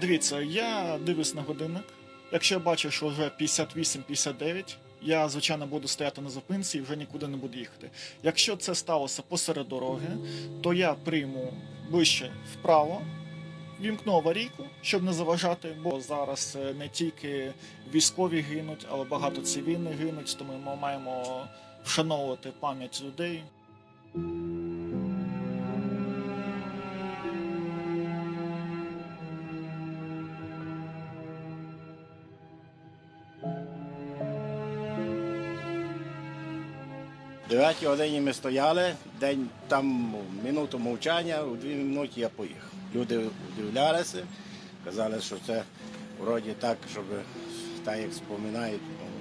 Дивіться, я дивлюсь на годинник. Якщо я бачу, що вже 58-59, я звичайно буду стояти на зупинці і вже нікуди не буду їхати. Якщо це сталося посеред дороги, то я прийму ближче вправо, вімкну аварійку, щоб не заважати, бо зараз е, не тільки військові гинуть, але багато цивільних гинуть, тому ми маємо вшановувати пам'ять людей. 9 годині ми стояли, день там минуту мовчання, у дві минуті я поїхав. Люди удивлялися, казали, що це вроді так, щоб так як споминають, ну,